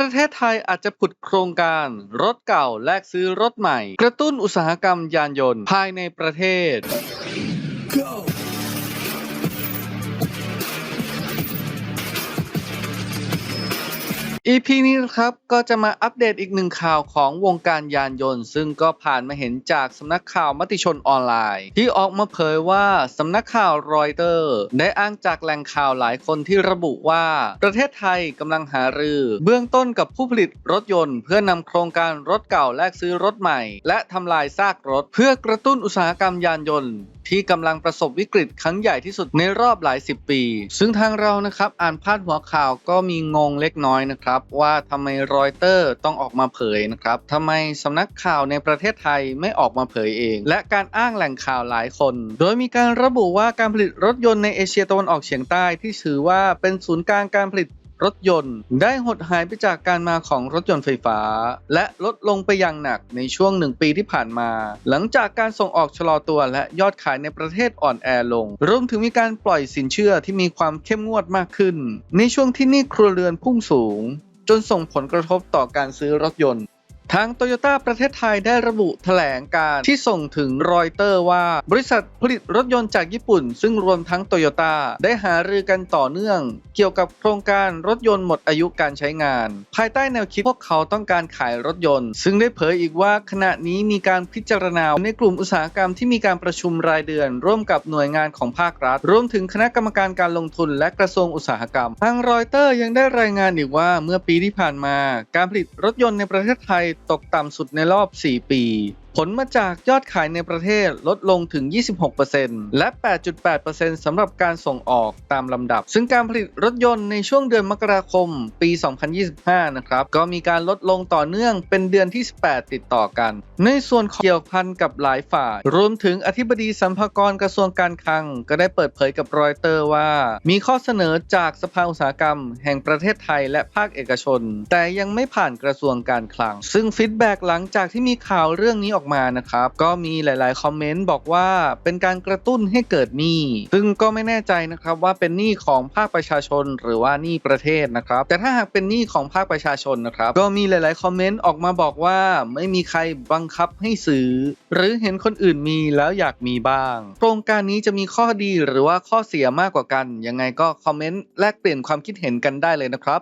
ประเทศไทยอาจจะผุดโครงการ รถเก่าแลกซื้อรถใหม่ กระตุ้นอุตสาหกรรมยานยนต์ภายในประเทศ EP นี้นะครับก็จะมาอัปเดตอีกหนึ่งข่าวของวงการยานยนต์ ซึ่งก็ผ่านมาเห็นจากสำนักข่าวมติชนออนไลน์ ที่ออกมาเผยว่าสำนักข่าวรอยเตอร์ ได้อ้างจากแหล่งข่าวหลายคนที่ระบุว่า ประเทศไทยกำลังหารือ เบื้องต้นกับผู้ผลิตรถยนต์ เพื่อนำโครงการรถเก่าแลกซื้อรถใหม่ และทำลายซากรถ เพื่อกระตุ้นอุตสาหกรรมยานยนต์ ที่กำลังประสบวิกฤตครั้งใหญ่ที่สุดในรอบหลายสิบปี ซึ่งทางเรานะครับอ่านพาดหัวข่าวก็มีงงเล็กน้อยนะครับ ว่าทำไมรอยเตอร์ต้องออกมาเผยนะครับทำไมสำนักข่าวในประเทศไทยไม่ออกมาเผยเอง และการอ้างแหล่งข่าวหลายคน โดยมีการระบุว่าการผลิตรถยนต์ในเอเชียตะวันออกเฉียงใต้ที่ถือว่าเป็นศูนย์กลางการผลิต รถยนต์ ได้หดหายไปจากการมาของรถยนต์ไฟฟ้า และลดลงไปอย่างหนักในช่วงหนึ่งปีที่ผ่านมา หลังจากการส่งออกชะลอตัวและยอดขายในประเทศอ่อนแอลง รวมถึงมีการปล่อยสินเชื่อที่มีความเข้มงวดมากขึ้น ในช่วงที่หนี้ครัวเรือนพุ่งสูง จนส่งผลกระทบต่อการซื้อรถยนต์ ทางโตโยต้าประเทศไทยได้ระบุแถลงการที่ส่งถึงรอยเตอร์ว่า บริษัทผลิตรถยนต์จากญี่ปุ่น ซึ่งรวมทั้งโตโยต้าได้หารือกันต่อเนื่อง เกี่ยวกับโครงการรถยนต์หมดอายุการใช้งาน ภายใต้แนวคิดพวกเขาต้องการขายรถยนต์ ซึ่งได้เผยอีกว่าขณะนี้มีการพิจารณาในกลุ่มอุตสาหกรรมที่มีการประชุมรายเดือน ร่วมกับหน่วยงานของภาครัฐ รวมถึงคณะกรรมการการลงทุน และกระทรวงอุตสาหกรรม ทางรอยเตอร์ยังได้รายงานอีกว่าเมื่อปีที่ผ่านมา การผลิตรถยนต์ในประเทศไทยตกต่ำสุดในรอบ 4 ปี ผลมาจากยอดขายในประเทศลดลงถึง 26%และ 8.8%สำหรับการส่งออกตามลำดับ ซึ่งการผลิตรถยนต์ในช่วงเดือนมกราคมปี 2025 นะครับ ก็มีการลดลงต่อเนื่องเป็นเดือนที่ 18 ติดต่อกัน ในส่วนเกี่ยวพันกับหลายฝ่าย รวมถึงอธิบดีสัมภากรกระทรวงการคลัง ก็ได้เปิดเผยกับรอยเตอร์ว่า มีข้อเสนอจากสภาอุตสาหกรรม แห่งประเทศไทยและภาคเอกชน แต่ยังไม่ผ่านกระทรวงการคลัง ซึ่งฟีดแบ็กหลังจากที่มีข่าวเรื่องนี้ออกมานะครับ ก็มีหลาย ๆ คอมเมนต์บอกว่าเป็นการกระตุ้นให้เกิดหนี้ ซึ่งก็ไม่แน่ใจนะครับว่าเป็นหนี้ของภาคประชาชนหรือว่าหนี้ประเทศนะครับ แต่ถ้าหากเป็นหนี้ของภาคประชาชนนะครับ ก็มีหลาย ๆ คอมเมนต์ออกมาบอกว่าไม่มีใครบังคับให้ซื้อ หรือเห็นคนอื่นมีแล้วอยากมีบ้าง โครงการนี้จะมีข้อดีหรือว่าข้อเสียมากกว่ากัน ยังไงก็คอมเมนต์แลกเปลี่ยนความคิดเห็นกันได้เลยนะครับ